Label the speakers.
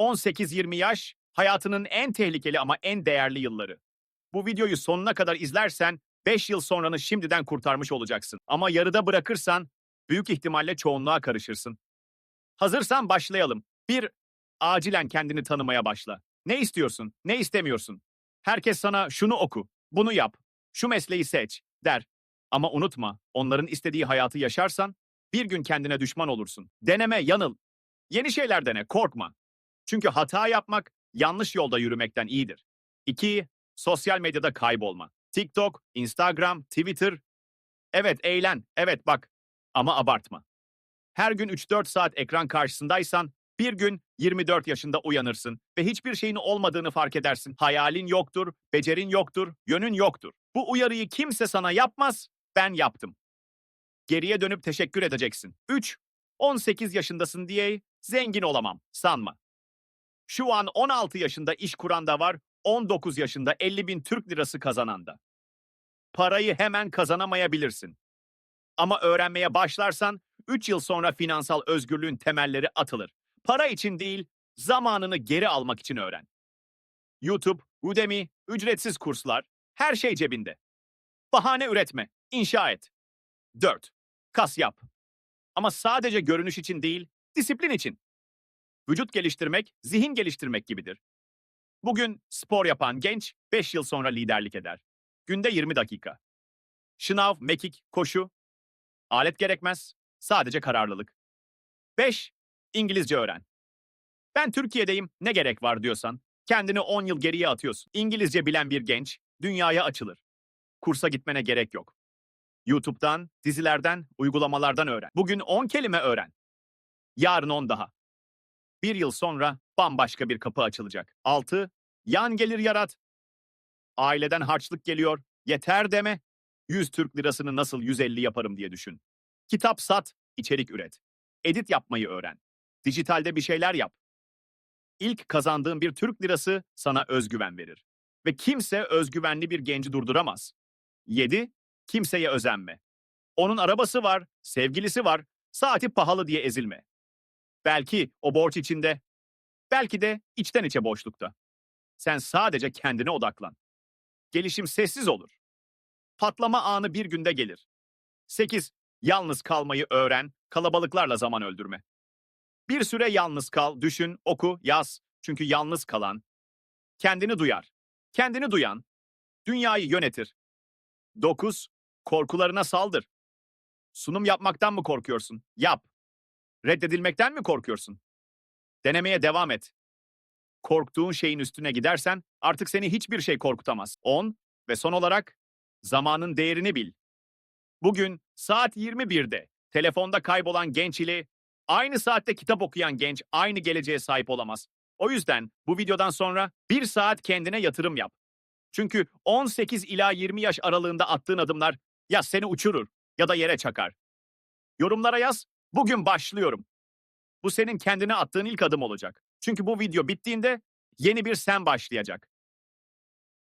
Speaker 1: 18-20 yaş hayatının en tehlikeli ama en değerli yılları. Bu videoyu sonuna kadar izlersen 5 yıl sonranı şimdiden kurtarmış olacaksın. Ama yarıda bırakırsan büyük ihtimalle çoğunluğa karışırsın. Hazırsan başlayalım. 1. Acilen kendini tanımaya başla. Ne istiyorsun, ne istemiyorsun? Herkes sana şunu oku, bunu yap, şu mesleği seç der. Ama unutma, onların istediği hayatı yaşarsan bir gün kendine düşman olursun. Deneme, yanıl. Yeni şeyler dene, korkma. Çünkü hata yapmak yanlış yolda yürümekten iyidir. 2. Sosyal medyada kaybolma. TikTok, Instagram, Twitter. Evet eğlen, evet bak ama abartma. Her gün 3-4 saat ekran karşısındaysan bir gün 24 yaşında uyanırsın ve hiçbir şeyin olmadığını fark edersin. Hayalin yoktur, becerin yoktur, yönün yoktur. Bu uyarıyı kimse sana yapmaz, ben yaptım. Geriye dönüp teşekkür edeceksin. 3. 18 yaşındasın diye zengin olamam, sanma. Şu an 16 yaşında iş kuran da var, 19 yaşında 50 bin Türk lirası kazanan da. Parayı hemen kazanamayabilirsin. Ama öğrenmeye başlarsan 3 yıl sonra finansal özgürlüğün temelleri atılır. Para için değil, zamanını geri almak için öğren. YouTube, Udemy, ücretsiz kurslar, her şey cebinde. Bahane üretme, inşa et. 4. Kas yap. Ama sadece görünüş için değil, disiplin için. Vücut geliştirmek, zihin geliştirmek gibidir. Bugün spor yapan genç 5 yıl sonra liderlik eder. Günde 20 dakika. Şınav, mekik, koşu. Alet gerekmez, sadece kararlılık. 5. İngilizce öğren. Ben Türkiye'deyim, ne gerek var diyorsan, kendini 10 yıl geriye atıyorsun. İngilizce bilen bir genç, dünyaya açılır. Kursa gitmene gerek yok. YouTube'dan, dizilerden, uygulamalardan öğren. Bugün 10 kelime öğren. Yarın 10 daha. Bir yıl sonra bambaşka bir kapı açılacak. 6. Yan gelir yarat. Aileden harçlık geliyor, yeter deme. 100 Türk lirasını nasıl 150 yaparım diye düşün. Kitap sat, içerik üret. Edit yapmayı öğren. Dijitalde bir şeyler yap. İlk kazandığın bir Türk lirası sana özgüven verir. Ve kimse özgüvenli bir genci durduramaz. 7. Kimseye özenme. Onun arabası var, sevgilisi var, saati pahalı diye ezilme. Belki o borç içinde, belki de içten içe boşlukta. Sen sadece kendine odaklan. Gelişim sessiz olur. Patlama anı bir günde gelir. 8. Yalnız kalmayı öğren, kalabalıklarla zaman öldürme. Bir süre yalnız kal, düşün, oku, yaz. Çünkü yalnız kalan kendini duyar. Kendini duyan dünyayı yönetir. 9. Korkularına saldır. Sunum yapmaktan mı korkuyorsun? Yap. Reddedilmekten mi korkuyorsun? Denemeye devam et. Korktuğun şeyin üstüne gidersen artık seni hiçbir şey korkutamaz. 10 ve son olarak zamanın değerini bil. Bugün saat 21'de telefonda kaybolan genç ile aynı saatte kitap okuyan genç aynı geleceğe sahip olamaz. O yüzden bu videodan sonra bir saat kendine yatırım yap. Çünkü 18 ila 20 yaş aralığında attığın adımlar ya seni uçurur ya da yere çakar. Yorumlara yaz, bugün başlıyorum. Bu senin kendine attığın ilk adım olacak. Çünkü bu video bittiğinde yeni bir sen başlayacak.